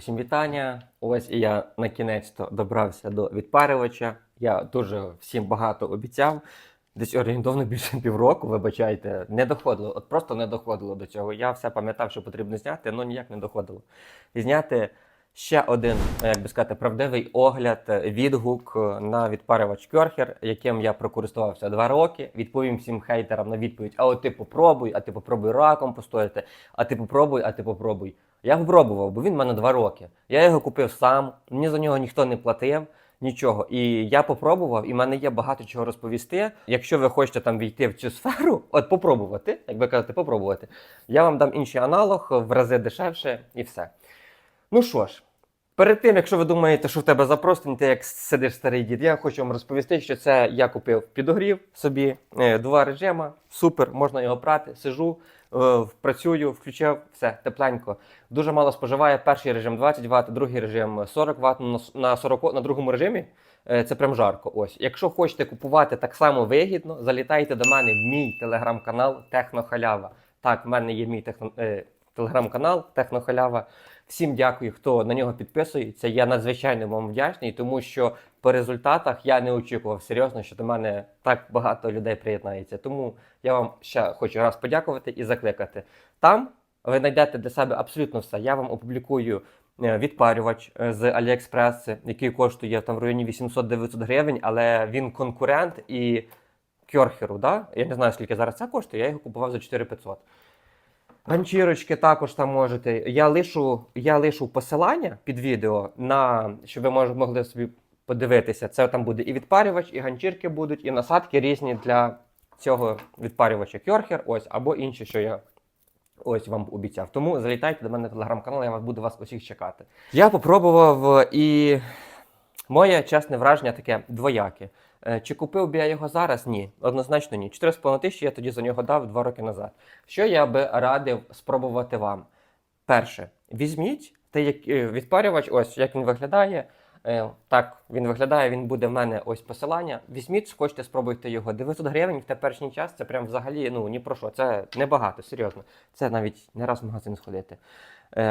Всім вітання. Ось і я на кінець добрався до відпарювача. Я дуже всім багато обіцяв. Десь орієнтовно більше півроку, вибачайте, не доходило. От просто не доходило до цього. Я все пам'ятав, що потрібно зняти, але ніяк не доходило. І зняти ще один, як би сказати, правдивий огляд, е, відгук е, на відпарювач Кьорхер, яким я прокористувався два роки. Відповім всім хейтерам на відповідь: а от ти попробуй, а ти попробуй раком постояти, а ти попробуй, а ти попробуй. Я попробував, бо він в мене два роки. Я його купив сам, мені за нього ніхто не платив. Нічого. І я попробував, і в мене є багато чого розповісти. Якщо ви хочете там війти в цю сферу, от попробувати, як ви кажете, попробувати, я вам дам інший аналог в рази дешевше і все. Ну що ж, перед тим, якщо ви думаєте, що в тебе запростень, ти як сидиш старий дід, я хочу вам розповісти, що це я купив підогрів собі, е, два режима, супер, можна його прати, сижу, е, працюю, включив, все, тепленько. Дуже мало споживає. Перший режим 20 Вт, другий режим 40 Вт. На На 40, на другому режимі е, це прям жарко. Ось. Якщо хочете купувати так само вигідно, залітайте до мене в мій телеграм-канал Технохалява. Так, в мене є мій техно, телеграм-канал Технохалява. Всім дякую, хто на нього підписується. Я надзвичайно вам вдячний, тому що по результатах я не очікував серйозно, що до мене так багато людей приєднається. Тому я вам ще хочу раз подякувати і закликати. Там ви знайдете для себе абсолютно все. Я вам опублікую е, відпарювач е, з AliExpress, який коштує там в районі 800-900 гривень, але він конкурент і Кьорхеру, да? Я не знаю, скільки зараз це коштує, я його купував за 4500. Ганчірочки також там можете. Я лишу, я лишу посилання під відео, на, щоб ви могли собі подивитися. Це там буде і відпарювач, і ганчірки будуть, і насадки різні для цього відпарювача Кьорхер, ось, або інші, що я ось вам обіцяв. Тому залітайте до мене в телеграм-канал, я буду вас усіх чекати. Я попробував і моє чесне враження таке двояке. Е, Чи купив би я його зараз? Ні, однозначно ні. 4,5 тисячі я тоді за нього дав два роки назад. Що я би радив спробувати вам? Перше, візьміть той як- е, відпарювач, ось як він виглядає. Е, Так, він виглядає, він буде в мене ось посилання. Візьміть, схочете, спробуйте його. 900 гривень в теперішній час це прям взагалі ну ні про що. Це небагато, серйозно. Це навіть не раз в магазин сходити.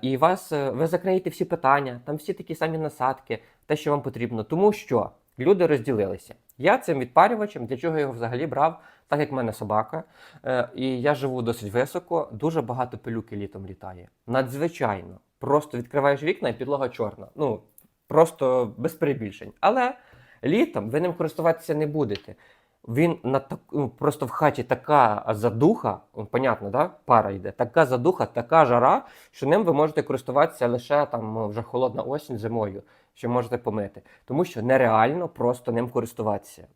І вас, ви закриєте всі питання, там всі такі самі насадки, те, що вам потрібно. Тому що люди розділилися. Я цим відпарювачем, для чого я його взагалі брав, так як в мене собака, е, і я живу досить високо, дуже багато пилюки літом літає. Надзвичайно. Просто відкриваєш вікна і підлога чорна. Ну, просто без перебільшень. Але літом ви ним користуватися не будете. Він на так, ну, просто в хаті така задуха, ну, понятно, да? пара йде, така задуха, така жара, що ним ви можете користуватися лише там вже холодна осінь зимою, що можете помити. Тому що нереально просто ним користуватися.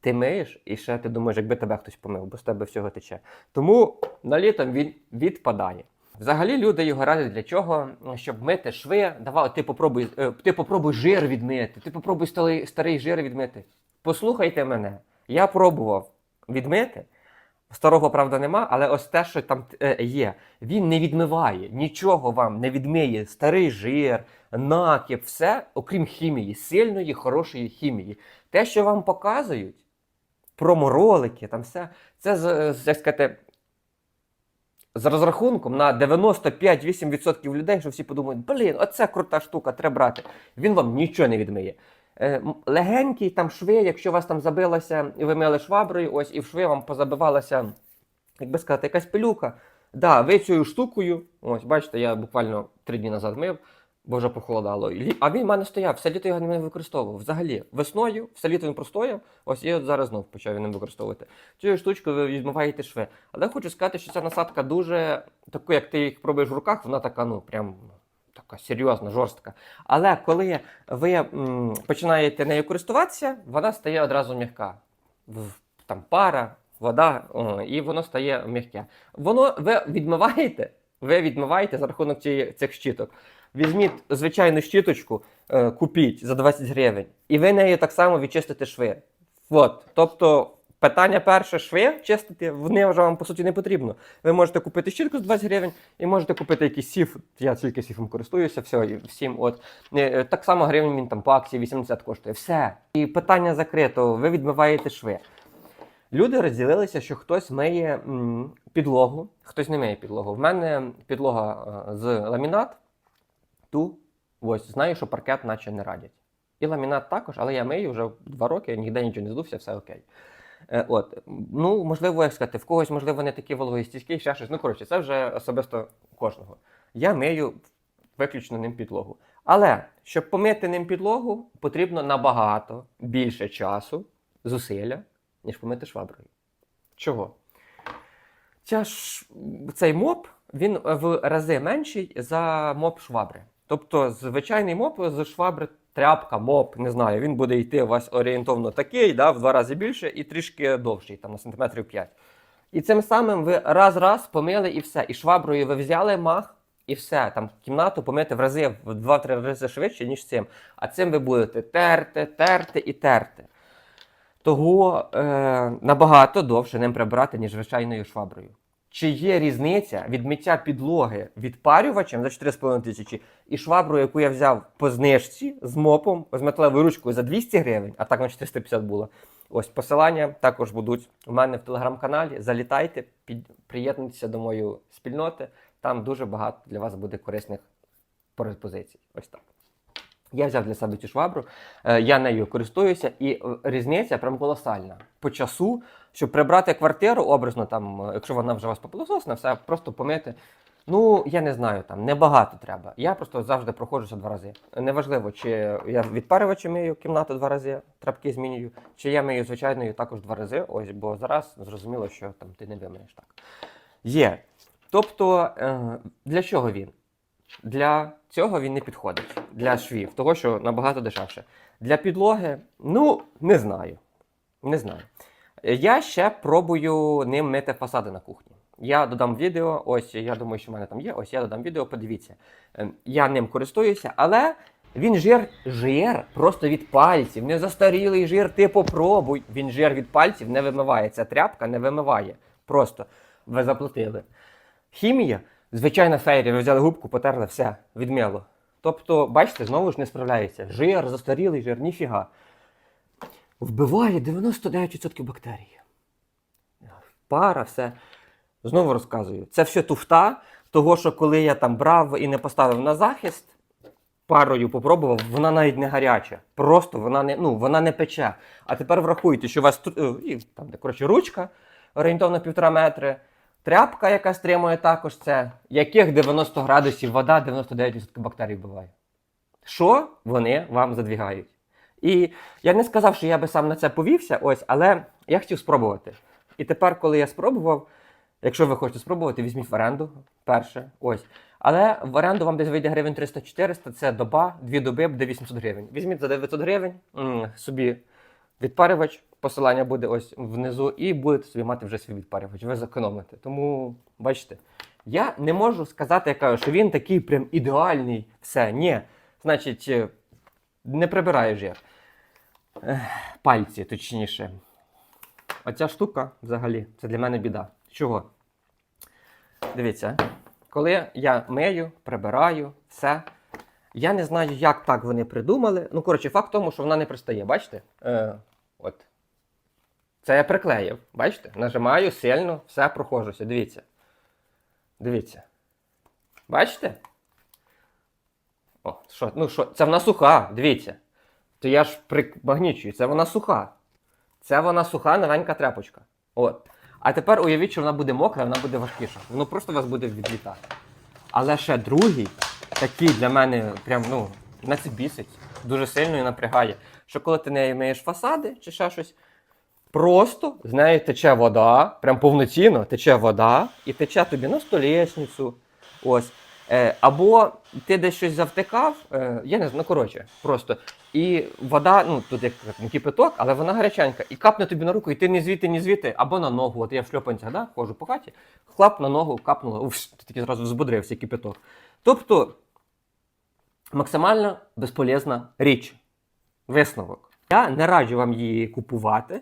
Ти миєш і ще ти думаєш, якби тебе хтось помив, бо з тебе всього тече. Тому на літом він відпадає. Взагалі люди його радять для чого? Щоб мити шви. Давай, ти попробуй, е, ти попробуй жир відмити, ти попробуй старий, старий жир відмити. Послухайте мене, я пробував відмити. Старого, правда, нема, але ось те, що там е, є, він не відмиває, нічого вам не відмиє. Старий жир, накіп, все, окрім хімії, сильної, хорошої хімії. Те, що вам показують, проморолики, там все, це як сказати, з розрахунком на 95-8% людей, що всі подумають, блін, оце крута штука, треба брати. Він вам нічого не відмиє. Е, легенький там шви, якщо у вас там забилося, і ви мили шваброю, ось і в шви вам позабивалася, як би сказати, якась пилюка. Да, ви цією штукою, ось бачите, я буквально три дні назад мив, бо вже похолодало. А він в мене стояв, все літо його не використовував. Взагалі, весною, все літо він простояв, ось і от зараз знов почав він використовувати. Цією штучкою ви відмиваєте шви. Але хочу сказати, що ця насадка дуже, таку, як ти їх пробуєш в руках, вона така, ну, прям така серйозна, жорстка. Але коли ви м, починаєте нею користуватися, вона стає одразу м'яка. Там пара, вода, і воно стає м'яке. Воно ви відмиваєте, ви відмиваєте за рахунок цієї- цих щіток. Візьміть звичайну щіточку, е, купіть за 20 гривень, і ви нею так само відчистите шви. От, тобто. Питання перше, шви чистити, вони вже вам по суті не потрібно. Ви можете купити щітку з 20 гривень і можете купити якийсь сіф. Я тільки сіфом користуюся, все, і всім. От Е, е, так само гривень він там по акції 80 коштує. Все. І питання закрито. Ви відмиваєте шви. Люди розділилися, що хтось миє підлогу, хтось не миє підлогу. В мене підлога е, з ламінат. ту. Ось, знаю, що паркет наче не радять. І ламінат також, але я мию вже два роки, ніде нічого не здувся, все окей. Е, от, ну, можливо, як сказати, в когось, можливо, не такі вологостійкі, ще щось. Ну, коротше, це вже особисто кожного. Я мию виключно ним підлогу. Але щоб помити ним підлогу, потрібно набагато більше часу, зусилля, ніж помити шваброю. Чого? Ця ж, цей моп він в рази менший за моп швабри. Тобто, звичайний моп з швабри, тряпка, моп, не знаю, він буде йти у вас орієнтовно такий, да, в два рази більше і трішки довший, там на сантиметрів 5. І цим самим ви раз-раз помили і все. І шваброю ви взяли мах, і все. Там кімнату помити в рази в 2-3 рази швидше, ніж цим. А цим ви будете терти, терти і терти. Того е, набагато довше ним прибирати, ніж звичайною шваброю. Чи є різниця від миття підлоги відпарювачем за 4,5 тисячі і шваброю, яку я взяв по знижці з мопом, з металевою ручкою за 200 гривень, а так на 450 було. Ось посилання також будуть у мене в телеграм-каналі. Залітайте, під... приєднуйтеся до моєї спільноти. Там дуже багато для вас буде корисних пропозицій. Ось так. Я взяв для себе цю швабру, е, я нею користуюся, і е, різниця прям колосальна. По часу, щоб прибрати квартиру образно, там, е, якщо вона вже вас попилососна, все просто помити. Ну, я не знаю, там небагато треба. Я просто завжди проходжуся два рази. Неважливо, чи я відпарювачем мию кімнату два рази, трапки змінюю, чи я мию звичайною також два рази. Ось, бо зараз зрозуміло, що там ти не вимиєш так. Є. Тобто, для чого він? Для цього він не підходить. Для швів, того, що набагато дешевше. Для підлоги, ну, не знаю. Не знаю. Я ще пробую ним мити фасади на кухні. Я додам відео, ось я думаю, що в мене там є. Ось я додам відео, подивіться. Ем, Я ним користуюся, але він жир, жир просто від пальців. Не застарілий жир, ти попробуй. Він жир від пальців не вимиває. Ця тряпка не вимиває. Просто ви заплатили. Хімія, звичайна фейрі, ви взяли губку, потерли, все, відмило. Тобто, бачите, знову ж не справляється. Жир, застарілий жир, ніфіга. Вбиває 99% бактерій. Пара, все. Знову розказую. Це все туфта, того, що коли я там брав і не поставив на захист, парою попробував, вона навіть не гаряча. Просто вона не, ну, вона не пече. А тепер врахуйте, що у вас е, там, коротше, ручка орієнтовно півтора метри, тряпка, яка стримує також це, яких 90 градусів вода, 99% бактерій вбиває. Що вони вам задвігають? І я не сказав, що я би сам на це повівся, ось, але я хотів спробувати. І тепер, коли я спробував, якщо ви хочете спробувати, візьміть в оренду перше. Ось. Але в оренду вам десь вийде гривень 300-400, це доба, дві доби буде 800 гривень. Візьміть за 900 гривень собі відпарювач, посилання буде ось внизу, і будете собі мати вже свій відпарювач. Ви зекономите. Тому, бачите, я не можу сказати, я кажу, що він такий прям ідеальний. Все, ні. Значить, е, не прибирає жир. Ех, Пальці, точніше. Оця штука взагалі, це для мене біда. Чого? Дивіться, коли я мию, прибираю, все. Я не знаю, як так вони придумали. Ну, коротше, факт в тому, що вона не пристає, бачите? Е, от. Це я приклеїв. Бачите? Нажимаю сильно, все проходжуся. Дивіться. Дивіться. Бачите? О, що, ну що, це вона суха, дивіться. То я ж примагнічую, це вона суха. Це вона суха, новенька тряпочка. От. А тепер уявіть, що вона буде мокра, вона буде важкіша. Воно просто вас буде відлітати. Але ще другий, такий для мене прям, ну, на це бісить. Дуже сильно і напрягає. Що коли ти не маєш фасади чи ще щось, просто з неї тече вода, прям повноцінно тече вода, і тече тобі на столешницю. Ось. Е, або ти десь щось завтикав, е, я не знаю, ну коротше, просто. І вода, ну тут як кипяток, але вона гаряченька, і капне тобі на руку, і ти не звідти, ні звідти, або на ногу. От я в шльопанцях да, ходжу по хаті, хлап на ногу, капнуло, уф, ти такий зразу збудрився кипяток. Тобто максимально безполезна річ. Висновок. Я не раджу вам її купувати,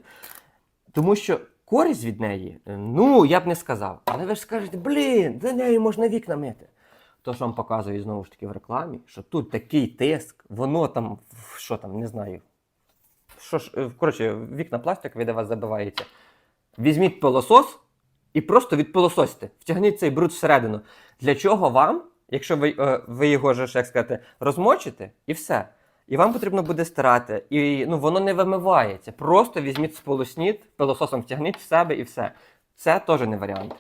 тому що користь від неї, е, ну, я б не сказав. Але ви ж скажете, блін, за нею можна вікна мити. То, що вам показують знову ж таки в рекламі, що тут такий тиск, воно там, що там, не знаю. Що ж, е, коротше, вікна пластикові, де вас забивається. Візьміть пилосос і просто відпилососьте. Втягніть цей бруд всередину. Для чого вам Якщо ви, е, ви його ж, як сказати, розмочите, і все. І вам потрібно буде стирати. І ну, воно не вимивається. Просто візьміть сполосніть, пилососом втягніть в себе і все. Це теж не варіант.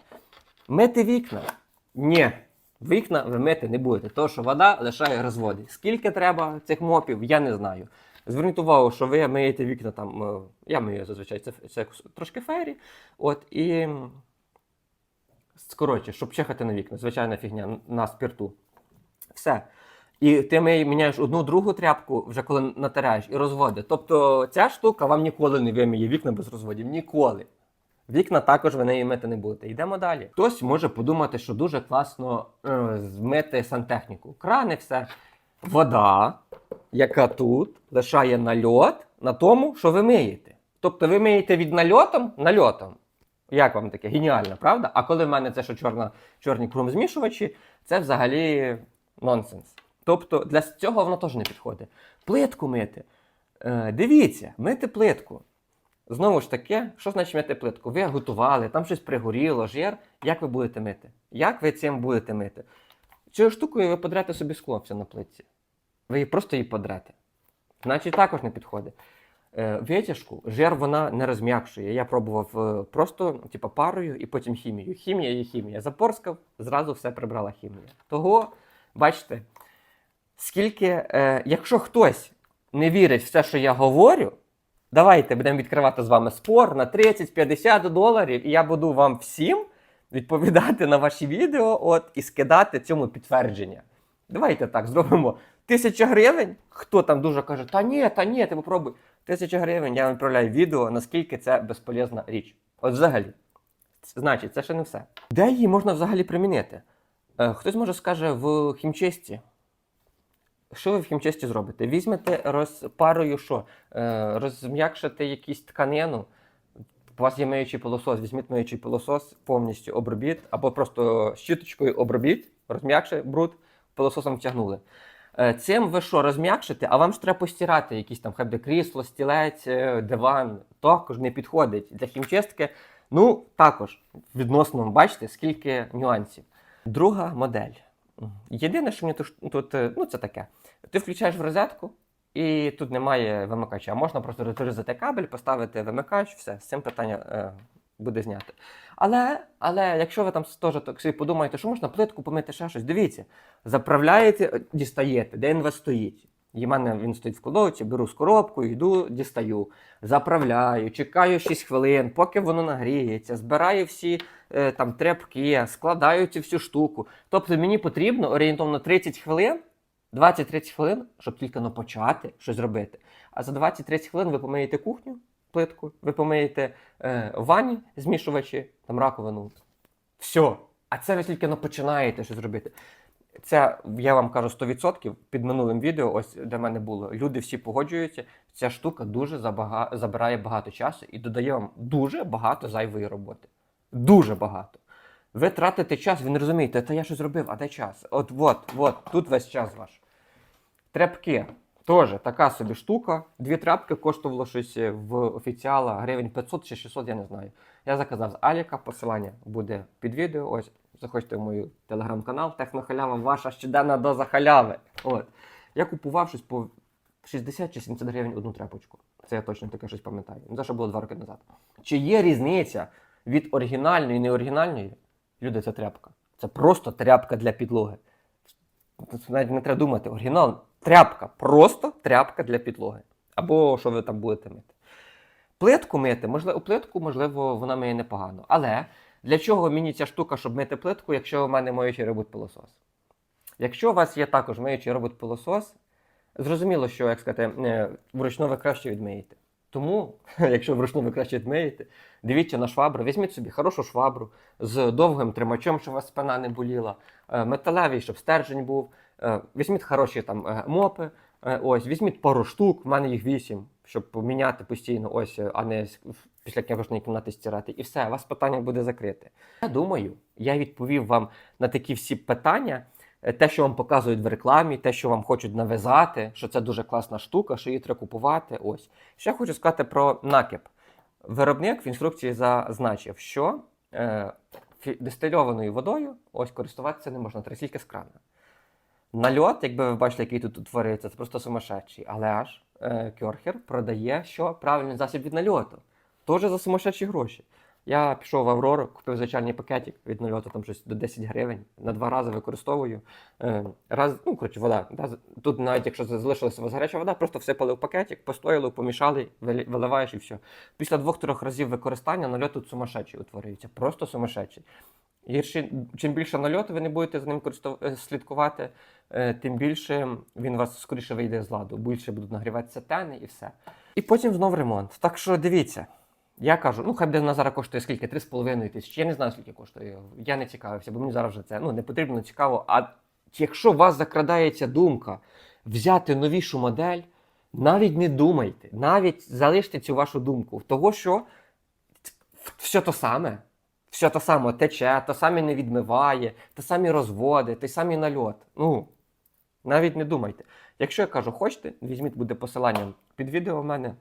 Мити вікна. Ні. Вікна ви мити не будете, тому що вода лишає розводи. Скільки треба цих мопів, я не знаю. Зверніть увагу, що ви миєте вікна там. е, Я мию зазвичай це, це трошки фейрі. От і. Коротше, щоб чихати на вікна, звичайна фігня на спірту. Все. І ти міняєш одну другу тряпку, вже коли натираєш, і розводи. Тобто ця штука вам ніколи не вимиє вікна без розводів. Ніколи. Вікна також ви неї мити не будете. Йдемо далі. Хтось може подумати, що дуже класно е, змити сантехніку. Крани, все. Вода, яка тут лишає нальот на тому, що ви миєте. Тобто ви миєте від нальотом нальотом. Як вам таке? Геніально, правда? А коли в мене це що чорна, чорні крумзмішувачі, це взагалі нонсенс. Тобто для цього воно теж не підходить. Плитку мити. Е, дивіться, мити плитку. Знову ж таки, що значить мити плитку? Ви готували, там щось пригоріло, жир. Як ви будете мити? Як ви цим будете мити? Цією штукою ви подрете собі скло все на плитці. Ви просто її подрете. Значить, також не підходить. Е, витяжку, жир вона не розм'якшує. Я пробував е, просто типу, парою і потім хімією. Хімія є хімія. Запорскав, зразу все прибрала хімія. Того, бачите, скільки, е, якщо хтось не вірить в те, що я говорю, давайте будемо відкривати з вами спор на 30-50 доларів, і я буду вам всім відповідати на ваші відео от, і скидати цьому підтвердження. Давайте так зробимо. Тисяча гривень. Хто там дуже каже, та ні, та ні, ти попробуй. Тисяча гривень, я вам відправляю відео, наскільки це безполезна річ. От взагалі. Значить, це ще не все. Де її можна взагалі примінити? Е, хтось може скаже в хімчисті. Що ви в хімчисті зробите? Візьмете розпарою що? Е, розм'якшите якусь тканину. У вас є миючий пилосос, візьміть миючий пилосос, повністю обробіть, або просто щіточкою обробіть, розм'якши бруд, пилососом втягнули. Е, Цим ви що, розм'якшите, а вам ж треба постирати якісь там хай крісло, стілець, е, диван. Також не підходить для хімчистки. Ну, також відносно, бачите, скільки нюансів. Друга модель. Єдине, що мені тут, тут е, ну це таке. Ти включаєш в розетку, і тут немає вимикача. Можна просто розрізати кабель, поставити вимикач, все, з цим питання е, буде знято. Але, але якщо ви там теж так собі подумаєте, що можна плитку помити ще щось, дивіться, заправляєте, е, дістаєте, де він вас стоїть. І в мене він стоїть в кладовці, беру з коробкою, йду, дістаю, заправляю, чекаю 6 хвилин, поки воно нагріється, збираю всі е, там тряпки, складаю цю всю штуку. Тобто мені потрібно орієнтовно 30 хвилин, 20-30 хвилин, щоб тільки ну, почати щось робити. А за 20-30 хвилин ви помиєте кухню, плитку, ви помиєте е, ванні змішувачі, там раковину. Все. А це ви тільки ну, починаєте щось робити. Це я вам кажу 100% під минулим відео, ось де мене було. Люди всі погоджуються. Ця штука дуже забага... забирає багато часу і додає вам дуже багато зайвої роботи. Дуже багато. Ви тратите час, ви не розумієте, та я щось зробив, а де час? От, от, от, тут весь час ваш. Тряпки. Теж така собі штука. Дві тряпки коштувало щось в офіціала гривень 500 чи 600, я не знаю. Я заказав з Аліка, посилання буде під відео. Ось, заходьте в мою телеграм-канал, технохалява, ваша щоденна доза халяви. От. Я купував щось по 60 чи 70 гривень одну тряпочку. Це я точно таке щось пам'ятаю. Це ще було два роки назад. Чи є різниця від оригінальної і неоригінальної? Люди, це тряпка. Це просто тряпка для підлоги. Навіть не треба думати. Оригінал тряпка. Просто тряпка для підлоги. Або що ви там будете мити. Плитку мити, можливо, плитку, можливо, вона миє непогано. Але для чого мені ця штука, щоб мити плитку, якщо в мене миючий робот пилосос? Якщо у вас є також миючий робот пилосос, зрозуміло, що, як сказати, е, вручну ви краще відмиєте. Тому, якщо вручну ви краще відмиєте, дивіться на швабру, візьміть собі хорошу швабру з довгим тримачом, щоб у вас спина не боліла, е, металевий, щоб стержень був. Е, Візьміть хороші там мопи, ось, візьміть пару штук, в мене їх вісім, щоб поміняти постійно, ось, е, а не після кожної кімнати стирати. І все, у вас питання буде закрите. Я думаю, я відповів вам на такі всі питання. Е, Те, що вам показують в рекламі, те, що вам хочуть нав'язати, що це дуже класна штука, що її треба купувати. Ось. Ще хочу сказати про накип. Виробник в інструкції зазначив, що е, дистильованою водою ось користуватися не можна, тільки з крана. Нальот, якби ви бачили, який тут утворюється, це просто сумасшедший. Але ж е, Кьорхер продає що? Правильний засіб від нальоту. Теж за сумасшедші гроші. Я пішов в Аврору, купив звичайний пакетик від нальоту, там щось до 10 гривень. На два рази використовую. Е, раз, ну, коротше, вода. Да, тут навіть якщо залишилася у вас гаряча вода, просто всипали в пакетик, постояли, помішали, виливаєш і все. Після двох-трьох разів використання нальот тут сумасшедший утворюється. Просто сумасшедший. Гірші, чим більше нальоту ви не будете з ним е, слідкувати, тим більше він вас скоріше вийде з ладу. Більше будуть нагріватися тени і все. І потім знов ремонт. Так що дивіться. Я кажу, ну хай буде вона зараз коштує скільки? 3,5 тисячі. Я не знаю, скільки коштує. Я не цікавився, бо мені зараз вже це ну, не потрібно, цікаво. А якщо у вас закрадається думка взяти новішу модель, навіть не думайте, навіть залиште цю вашу думку. Того, що все то саме. Все то саме тече, то саме не відмиває, то самі розводи, той самий нальот. Ну, навіть не думайте. Якщо я кажу, хочете, візьміть буде посилання під відео в мене.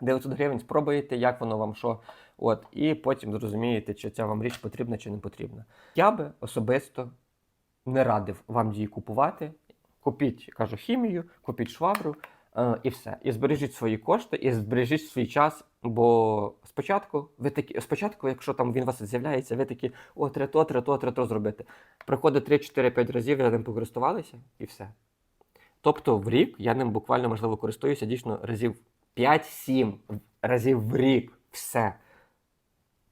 900 гривень, спробуєте, як воно вам що. От, і потім зрозумієте, чи ця вам річ потрібна чи не потрібна. Я би особисто не радив вам її купувати. Купіть, кажу, хімію, купіть швабру і все. І збережіть свої кошти, і збережіть свій час. Бо спочатку, ви такі, спочатку, якщо там він у вас з'являється, ви такі, о, треба то, треба то, треба то зробити. Приходить 3, 4, 5 разів, ви ним покористувалися і все. Тобто в рік я ним буквально можливо користуюся дійсно разів 5-7 разів в рік. Все.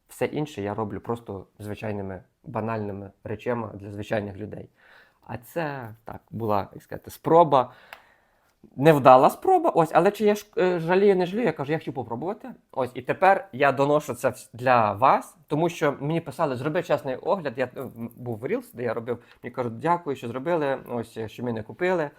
Все інше я роблю просто звичайними банальними речами для звичайних людей. А це так була, як сказати, спроба. Невдала спроба, ось, але чи я ж е, жалію, не жалію, я кажу, я хотів попробувати. Ось, і тепер я доношу це для вас, тому що мені писали, зроби чесний огляд. Я е, був в Reels, де я робив. Мені кажуть, дякую, що зробили. Ось е, що ми не купили.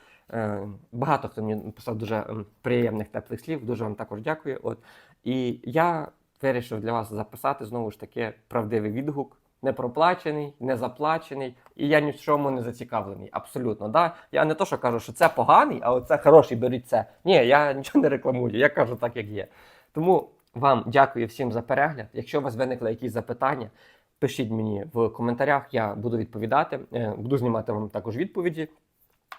Багато хто мені писав дуже приємних теплих слів. Дуже вам також дякую. От і я вирішив для вас записати знову ж таки правдивий відгук. Не проплачений, не заплачений, і я ні в чому не зацікавлений. Абсолютно. Да? Я не то, що кажу, що це поганий, а оце хороший, беріть це. Ні, я нічого не рекламую, я кажу так, як є. Тому вам дякую всім за перегляд. Якщо у вас виникли якісь запитання, пишіть мені в коментарях, я буду відповідати. Е, Буду знімати вам також відповіді.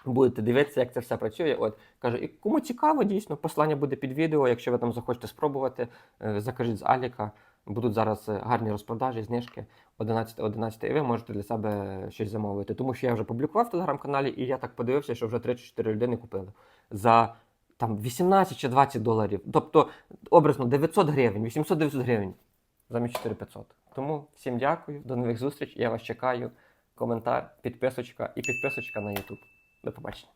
Будете дивитися, як це все працює. От кажу, і кому цікаво, дійсно, послання буде під відео. Якщо ви там захочете спробувати, е, закажіть з Аліка. Будуть зараз е, гарні розпродажі, знижки 11 11 і ви можете для себе щось замовити. Тому що я вже публікував в телеграм-каналі, і я так подивився, що вже 3-4 людини купили за там 18 чи 20 доларів. Тобто, образно 900 гривень, 800-900 гривень замість 4500. Тому всім дякую, до нових зустріч. Я вас чекаю. Коментар, підписочка і підписочка на YouTube. До побачення.